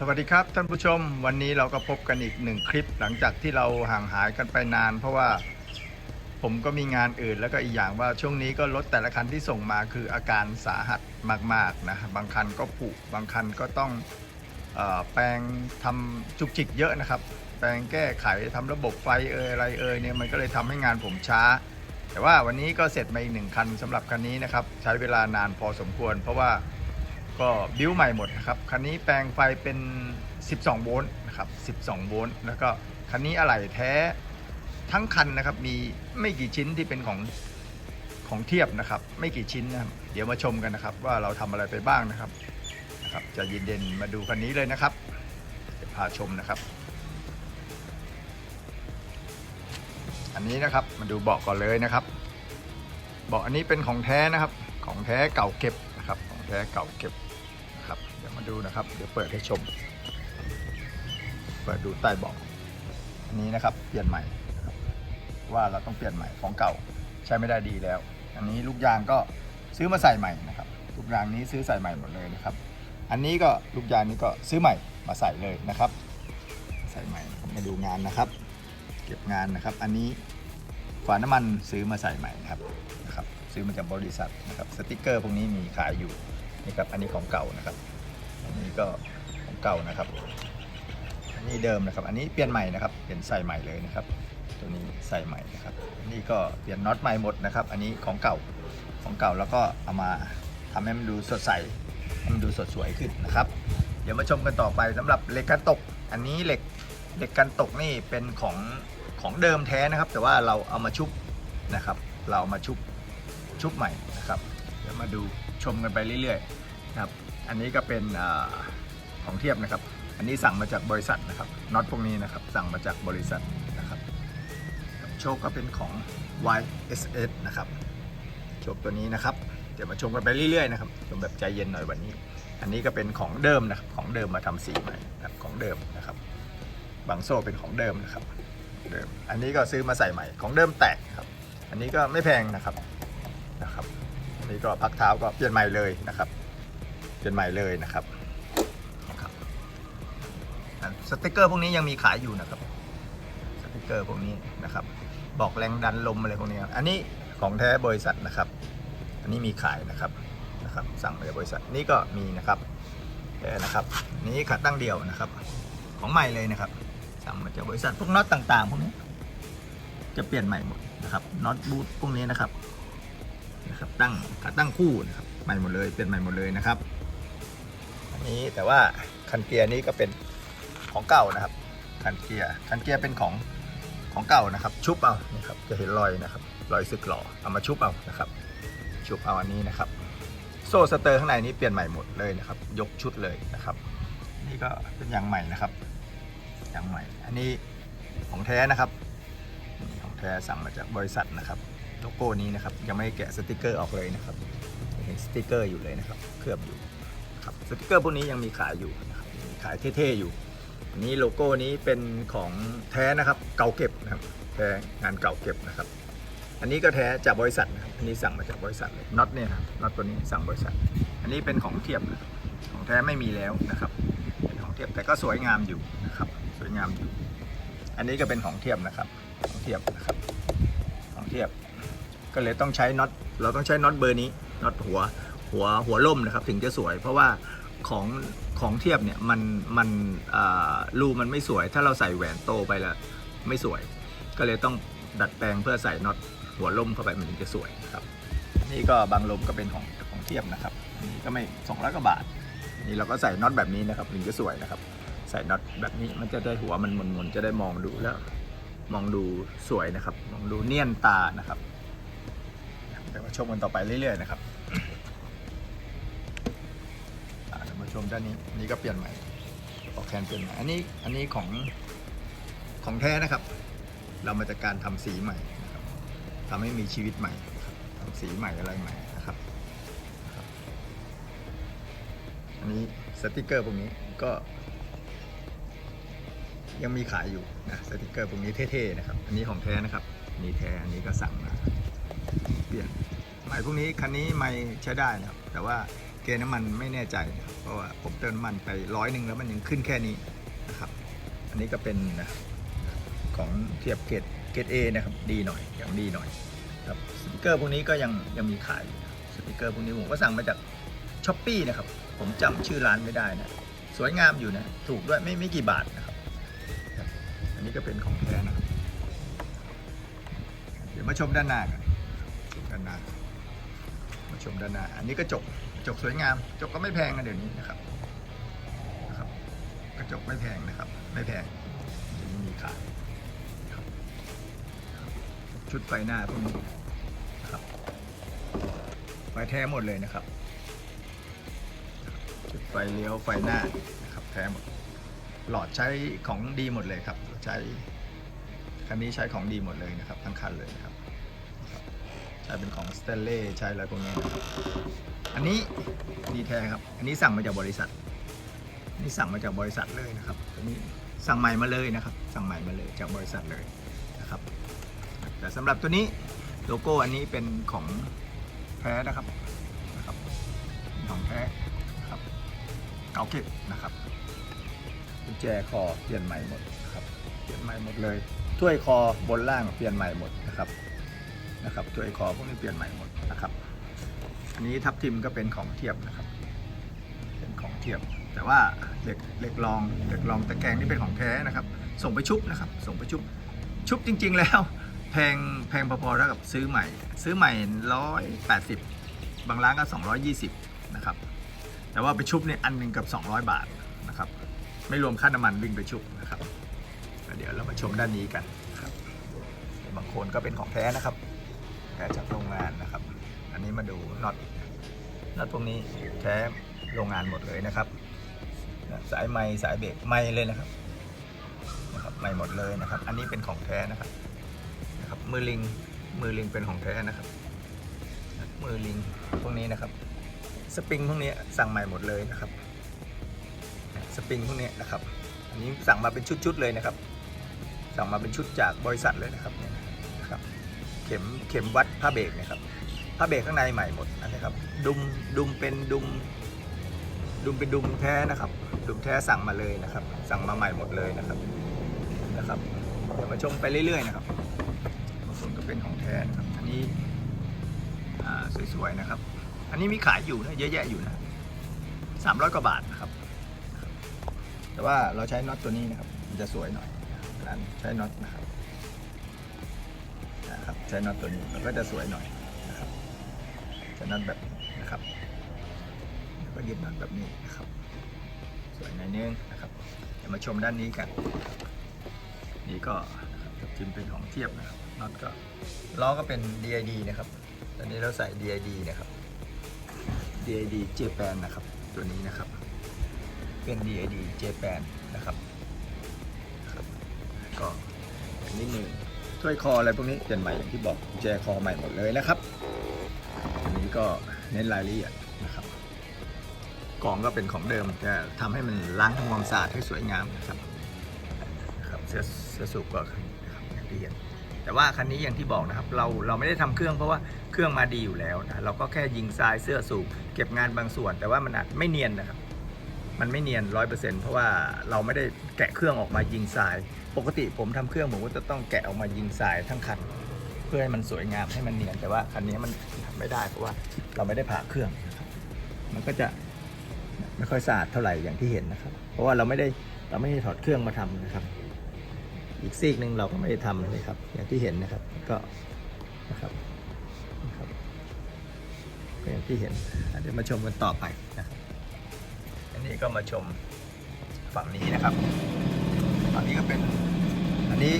สวัสดีครับท่านผู้ชมวันนี้เราก็พบกันอีกหนึ่งคลิปหลังจากที่เราห่างหายกันไปนาน เพราะว่าผมก็มีงานอื่นแล้วก็อีกอย่างว่าช่วงนี้ก็รถแต่ละคันที่ส่งมาคืออาการสาหัสมากๆนะบางคันก็ผุบางคันก็ต้องออแปลงทำจุกจิกเยอะนะครับ แปลงแก้ไขทำระบบไฟเอ่ยอะไรเอ่ยเนี่ยมันก็เลยทำให้งานผมช้า แต่ว่าวันนี้ก็เสร็จมาอีกหนึ่งคันสำหรับคันนี้นะครับใช้เวลานานพอสมควร เพราะว่า ก็บิ้วใหม่หมดนะครับคันนี้แปลงไฟเป็น 12 โวลต์นะครับ12 โวลต์แล้วก็คันนี้อะไหล่แท้ทั้งคันนะครับมีไม่กี่ชิ้นที่เป็นของของเทียบนะครับ ไม่กี่ชิ้นนะครับเดี๋ยวมาชมกันนะครับ ว่าเราทำอะไรไปบ้างนะครับนะครับ จะเย็นมาดูคันนี้เลยนะครับเดี๋ยวพาชมนะครับ อันนี้นะครับมาดูเบาะก่อนเลยนะครับเบาะอันนี้เป็นของแท้นะครับ ของแท้เก่าเก็บนะครับ ของแท้เก่าเก็บ ดูนะครับ เดี๋ยวเปิดให้ชม เปิดดูใต้เบาะอันนี้นะครับ เปลี่ยนใหม่ว่าเราต้องเปลี่ยนใหม่ของเก่าใช้ไม่ได้ดีแล้ว อันนี้ลูกยางก็ซื้อมาใส่ใหม่นะครับลูกยางนี้ซื้อใส่ใหม่หมดเลยนะครับ อันนี้ก็ลูกยางนี้ก็ซื้อใหม่มาใส่เลยนะครับ ใส่ใหม่มาดูงานนะครับ เก็บงานนะครับ อันนี้ฝาน้ำมันซื้อมาใส่ใหม่นะครับนะครับ ซื้อมาจากบริษัทนะครับสติกเกอร์พวกนี้มีขายอยู่นี่ครับอันนี้ของเก่านะครับ นนี้ก็ของเก่านะครับอันนี้เดิมนะครับ อันนี้เปลี่ยนใหม่นะครับ เปลี่ยนใส่ใหม่เลยนะครับ ตัวนี้ใส่ใหม่นะครับนนี้ก็เปลี่ยนน็อตใหม่หมดนะครับ อันนี้ของเก่าของเก่าแล้วก็เอามาทำให้มันดูสดใสให้มันดูสดสวยขึ้นนะครับ เดี๋ยวมาชมกันต่อไปสำหรับเหล็กกันตก อันนี้เหล็กเหล็กกันตกนี่เป็นของของเดิมแท้นะครับ แต่ว่าเราเอามาชุบนะครับ เราเอามาชุบชุบใหม่นะครับ เดี๋ยวมาดูชมกันไปเรื่อยๆนะครับ อันนี้ก็เป็นอของเทียบนะครับ อันนี้สั่งมาจากบริษัทนะครับน็อตพวกนี้นะครับสั่งมาจากบริษัทนะครับโชคก็เป็นของ YSS นะครับโชคตัวนี้นะครับเดี๋ยวมาชมกันไปเรื่อยๆนะครับชมแบบใจเย็นหน่อยวันนี้ อันนี้ก็เป็นของเดิมนะครับของเดิมมาทำสีใหม่นะครับของเดิมนะครับบางโซ่เป็นของเดิมนะครับเดิมอันนี้ก็ซื้อมาใส่ใหม่ของเดิมแตกครับ อันนี้ก็ไม่แพงนะครับนะครับอันนี้ก็พักเท้าก็เปลี่ยนใหม่เลยนะครับ เปลี่ยนใหม่เลยนะครับนะครับสติกเกอร์พวกนี้ยังมีขายอยู่นะครับสติกเกอร์พวกนี้นะครับ บอกแรงดันลมอะไรพวกนี้อันนี้ของแท้บริษัทนะครับ อันนี้มีขายนะครับนะครับ สั่งมาจากบริษัทนี่ก็มีนะครับแต่นะครับ นี้ขาตั้งเดียวนะครับ ของใหม่เลยนะครับ สั่งมาจากบริษัทพวกน็อตต่างๆพวกนี้ จะเปลี่ยนใหม่หมดนะครับน็อตบูทพวกนี้นะครับนะครับตั้งขาตั้งคู่นะครับใหม่หมดเลยเปลี่ยนใหม่หมดเลยนะครับ อันนี้แต่ว่าคันเกียร์นี้ก็เป็นของเก่านะครับ คันเกียร์คันเกียร์เป็นของของเก่านะครับ ชุบเอานี่ครับจะเห็นรอยนะครับรอยสึกหล่อเอามาชุบเอานะครับ ชุบเอาอันนี้นะครับ โซ่สเตอร์ข้างในนี้เปลี่ยนใหม่หมดเลยนะครับ ยกชุดเลยนะครับ นี่ก็เป็นยางใหม่นะครับยางใหม่ อันนี้ของแท้นะครับของแท้สั่งมาจากบริษัทนะครับโลโก้นี้นะครับยังไม่แกะสติกเกอร์ออกเลยนะครับเห็นสติกเกอร์อยู่เลยนะครับ เคลือบอยู่ ครับสติกเกอร์พวกนี้ยังมีขายอยู่นะครับมีขายเท่ๆอยู่อันนี้โลโก้นี้เป็นของแท้นะครับเก่าเก็บนะครับแท้งานเก่าเก็บนะครับ อันนี้ก็แท้จากบริษัทนะครับอันนี้สั่งมาจากบริษัทเลยน็อตเนี่ยนะครับน็อตตัวนี้สั่งบริษัท อันนี้เป็นของเทียบนะครับของแท้ไม่มีแล้วนะครับเป็นของเทียบแต่ก็สวยงามอยู่นะครับสวยงามอยู่ อันนี้ก็เป็นของเทียบนะครับของเทียบนะครับของเทียบ ก็เลยต้องใช้น็อตเราต้องใช้น็อตเบอร์นี้น็อตหัว หัวหัวล่มนะครับถึงจะสวย เพราะว่าของของเทียบเนี่ยมันมันรูมันไม่สวย ถ้าเราใส่แหวนโตไปแล้วไม่สวย ก็เลยต้องดัดแปลงเพื่อใส่น็อตหัวล่มเข้าไปมันถึงจะสวยครับนี่ก็บางลมก็เป็นของของเทียบนะครับนนี้ก็ไม่สองร้อยกว่าบาทนี่เราก็ใส่น็อตแบบนี้นะครับถึงจะสวยนะครับ ใส่น็อตแบบนี้มันจะได้หัวมันมนๆจะได้มองดูแล้ว มองดูสวยนะครับ มองดูเนียนตานะครับเดี๋ยวมาชมกันต่อไปเรื่อยๆนะครับ ชมด้านนี้อันนี้ก็เปลี่ยนใหม่ออกแคนเปลี่ยนใหม่อันนี้อันนี้ของของแท้นะครับ เรามาจากการทำสีใหม่นะครับทำให้มีชีวิตใหม่ทำสีใหม่อะไรใหม่นะครับ อันนี้สติกเกอร์พวกนี้ก็ ยังมีขายอยู่นะสติกเกอร์พวกนี้เท่ๆนะครับ อันนี้ของแท้นะครับนี่แท้อันนี้ก็สั่งมาเปลี่ยนใหม่พวกนี้คันนี้ไม่ใช้ได้นะครับแต่ว่า กณฑ์น้ำมันไม่แน่ใจ เพราะว่าผมเติมน้ำมันไปร้อยหนึ่งแล้วมันยังขึ้นแค่นี้นะครับ อันนี้ก็เป็นนะของเทียบเกรดเกรดเอนะครับดีหน่อยอย่างดีหน่อยครับสติกเกอร์พวกนี้ก็ยังยังมีขายอยู่สติกเกอร์พวกนี้ผมก็สั่งมาจากช้อปปี้นะครับ ผมจำชื่อร้านไม่ได้นะสวยงามอยู่นะถูกด้วยไม่ไม่กี่บาทนะครับ อันนี้ก็เป็นของแท้นะครับเดี๋ยวมาชมด้านหน้ากันด้านหน้ามาชมด้านหน้า อันนี้กระจกกระ จกสวยงามกระจกก็ไม่แพงนะเดี๋ยวนี้นะครับนะครับ กระจกไม่แพงนะครับ ไม่แพงเดี๋ยวนี้มีขายชุดไฟหน้าพวกนี้นะครับไฟแท้หมดเลยนะครับ ชุดไฟเลี้ยวไฟหน้านะครับแท้หมดหลอดใช้ของดีหมดเลยครับ ใช้คันนี้ใช้ของดีหมดเลยนะครับ ทั้งคันเลยนะครับ ใช้เป็นของสเตนเล่ใช้อะไรพวกนี้นะครับอันนี้ดีแท้ครับ อันนี้สั่งมาจากบริษัท นี่สั่งมาจากบริษัทเลยนะครับอันนี้สั่งใหม่มาเลยนะครับ สั่งใหม่มาเลยจากบริษัทเลยนะครับ แต่สำหรับตัวนี้โลโก้อันนี้เป็นของแท้นะครับนะครับของแท้ครับเก่าเก็บนะครับกุญแจคอเปลี่ยนใหม่หมดนะครับเปลี่ยนใหม่หมดเลยถ้วยคอบนล่างเปลี่ยนใหม่หมดนะครับ นะครับถ้วยคอพวกนี้เปลี่ยนใหม่หมดนะครับ อันนี้ทับทิมก็เป็นของเทียบนะครับ เป็นของเทียบ แต่ว่าเหล็กเหล็กรองเหล็กรองตะแกรงนี่เป็นของแท้นะครับ ส่งไปชุบนะครับ ส่งไปชุบชุบจริง ๆ แล้ว แพงแพงพอๆแล้วกับซื้อใหม่ ซื้อใหม่ร้อยแปดสิบบางร้านก็สองร้อยยี่สิบนะครับ แต่ว่าไปชุบเนี่ยอันหนึ่งกับสองร้อยบาทนะครับ ไม่รวมค่าน้ำมันวิ่งไปชุบนะครับ เดี๋ยวเรามาชมด้านนี้กันครับ บางคนก็เป็นของแท้นะครับ แท้จากโรงงานนะครับ อันนี้มาดูน็อตน็อตพวกนี้แท้โรงงานหมดเลยนะครับ สายไม้สายเบรกไม้เลยนะครับนะครับไม้หมดเลยนะครับ อันนี้เป็นของแท้นะครับนะครับมือลิงมือลิงเป็นของแท้นะครับ มือลิงพวกนี้นะครับ สปริงพวกนี้สั่งใหม่หมดเลยนะครับ สปริงพวกนี้นะครับ อันนี้สั่งมาเป็นชุดๆเลยนะครับ สั่งมาเป็นชุดจากบริษัทเลยนะครับเนี่ยนะครับ เข็มเข็มวัดผ้าเบรกเนะครับผ้าเบรกข้างในใหม่หมดนะครับ ดุมดุมเป็นดุม ดุมเป็นดุมแท้นะครับ ดุมแท้สั่งมาเลยนะครับ สั่งมาใหม่หมดเลยนะครับนะครับเดี๋ยวมาชมไปเรื่อยๆนะครับบางส่วนก็เป็นของแท้นะครับอันนี้สวยๆนะครับ อันนี้มีขายอยู่นะเยอะแยะอยู่นะสามร้อยกว่าบาทนะครับ แต่ว่าเราใช้น็อตตัวนี้นะครับมันจะสวยหน่อยร้านใช้น็อตนะครับ ใช้น็อตตัวนี้มันก็จะสวยหน่อยนะครับใช้น็อตแบบนี้นะครับแล้วก็ยึดน็อตแบบนี้นะครับ สวยหน่อยนึงนะครับเดี๋ยวมาชมด้านนี้กัน นี่ก็จิมเป็นของเทียบนะครับน็อตก็ล้อก็เป็น DID นะครับตอนนี้เราใส่ DID นะครับ DID Japan นะครับ ตัวนี้นะครับ เป็น DID Japan นนะครับ ถ้วยคออะไรพวกนี้เปลี่ยนใหม่อย่างที่บอกแจคอใหม่หมดเลยนะครับ อันนี้ก็เน้นรายละเอียดนะครับกล่องก็เป็นของเดิมแต่ทำให้มันล้างทำความสะอาดให้สวยงามนะครับครับเสื้อเสื้อสูบก็นะครับอย่างที่เห็นแต่ว่าคันนี้อย่างที่บอกนะครับเราเราไม่ได้ทำเครื่องเพราะว่าเครื่องมาดีอยู่แล้วนะเราก็แค่ยิงทรายเสื้อสูบเก็บงานบางส่วน แต่ว่ามันอาจไม่เนียนนะครับ มันไม่เนียนร้อยเปอร์เซ็นต์เพราะว่าเราไม่ได้แกะเครื่องออกมายิงทราย ปกติผมทำเครื่องผมก็จะต้องแกะออกมายิงทรายทั้งคัน เพื่อให้มันสวยงามให้มันเนียนแต่ว่าคันนี้มันทำไม่ได้เพราะว่าเราไม่ได้ผ่าเครื่อง มันก็จะไม่ค่อยสะอาดเท่าไหร่อย่างที่เห็นนะครับ เพราะว่าเราไม่ได้เราไม่ได้ถอดเครื่องมาทำนะครับ อีกซีกหนึ่งเราก็ไม่ได้ทำเลยครับ อย่างที่เห็นนะครับก็นะครับนะครับก็อย่างที่เห็นเดี๋ยวมาชมกันต่อไปนะครับ นนี้ก็มาชมฝั่งนี้นะครับฝั่งนี้ก็เป็นอันนี้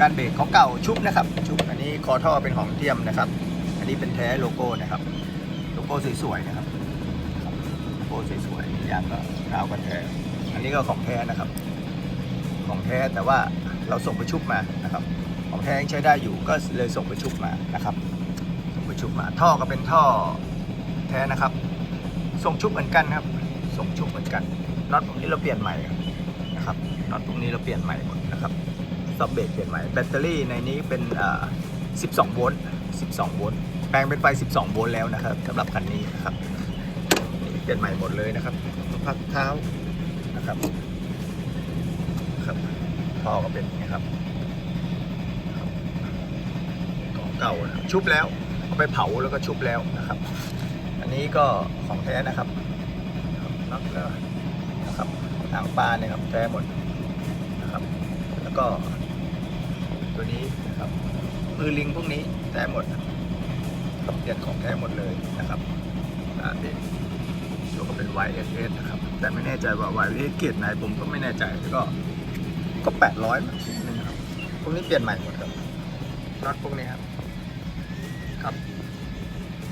การเบรกของเก่าชุบนะครับ ชุบอันนี้คอท่อเป็นของเทียมนะครับ อันนี้เป็นแท้โลโก้นะครับ โลโก้สวยๆนะครับโลโก้สวยๆยางก็กาวกันแท้อันนี้ก็ของแท้นะครับ ของแท้แต่ว่าเราส่งไปชุบมานะครับ ของแท้ยังใช้ได้อยู่ก็เลยส่งไปชุบมานะครับส่งไปชุบมาท่อก็เป็นท่อแท้นะครับส่งชุบเหมือนกันครับ ส่งชุบเหมือนกันน็อตพวกนี้เราเปลี่ยนใหม่นะครับน็อตพวกนี้เราเปลี่ยนใหม่หมดนะครับซับเบรกเปลี่ยนใหม่แบตเตอรี่ในนี้เป็น12 โวลต์ 12 โวลต์ แปลงเป็นไฟ 12 โวลต์แล้วนะครับสำหรับคันนี้นะครับเปลี่ยนใหม่หมดเลยนะครับพักเท้านะครับครับท่อก็เป็นนี้ครับของเก่านะชุบแล้วเอาไปเผาแล้วก็ชุบแล้วนะครับ อันนี้ก็ของแท้นะครับ น็อตแล้วนะครับหางปลาเนี่ยครับแท้หมดนะครับ แล้วก็ ตัวนี้นะครับมือลิงพวกนี้แท้หมดครับเปลี่ยนของแท้หมดเลยนะครับอ่าเป็นตัวก็เป็น YSS นะครับ แต่ไม่แน่ใจว่า YSS เกียรติไหนผมก็ไม่แน่ใจแล้วก็ก็แปดร้อยนึงครับพวกนี้เปลี่ยนใหม่หมดครับน็อตพวกนี้ครับครับ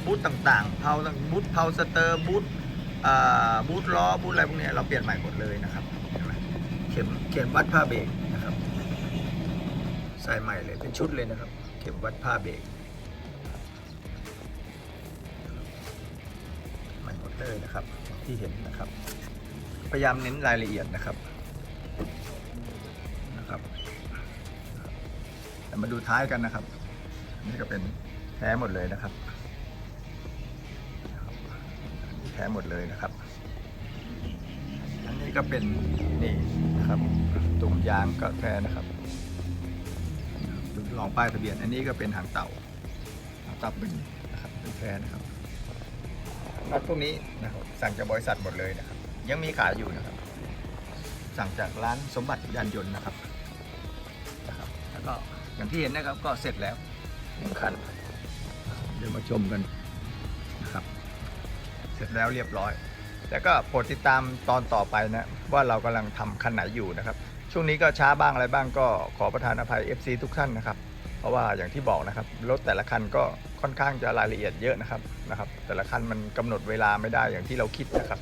บูทต่างๆเพาต่างบูทเพาสเตอร์บูท บูทล้อบูทอะไรพวกนี้เราเปลี่ยนใหม่หมดเลยนะครับเข็มเข็มวัดผ้าเบรกนะครับ ใส่ใหม่เลยเป็นชุดเลยนะครับ เข็มวัดผ้าเบรกใหม่หมดเลยนะครับที่เห็นนะครับ พยายามเน้นรายละเอียดนะครับนะครับแต่มาดูท้ายกันนะครับ นี่ก็เป็นแท้หมดเลยนะครับ ท้หมดเลยนะครับ อันนี้ก็เป็นนี่นะครับตุ่มยางก็แท้นะครับลองป้ายทะเบียน อันนี้ก็เป็นหางเต่าหางเต่าเป็นนะครับเป็นแท้นะครับน็อตพวกนี้นะครับสั่งจากบริษัทหมดเลยนะครับ ยังมีขายอยู่นะครับ สั่งจากร้านสมบัติยานยนต์นะครับนะครับแล้วก็อย่างที่เห็นนะครับก็เสร็จแล้วหนึ่งคันเดี๋ยวมาชมกัน เสร็จแล้วเรียบร้อย แล้วก็โปรดติดตามตอนต่อไปนะว่าเรากำลังทำคันไหนอยู่นะครับ ช่วงนี้ก็ช้าบ้างอะไรบ้างก็ขอประทานอภัย FC ทุกท่านนะครับ เพราะว่าอย่างที่บอกนะครับรถแต่ละคันก็ค่อนข้างจะรายละเอียดเยอะนะครับนะครับ แต่ละคันมันกำหนดเวลาไม่ได้อย่างที่เราคิดนะครับ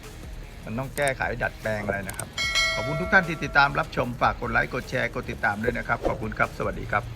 มันต้องแก้ไขดัดแปลงอะไรนะครับ ขอบคุณทุกท่านที่ติดตามรับชมฝากกดไลค์กดแชร์กดติดตามด้วยนะครับ ขอบคุณครับสวัสดีครับ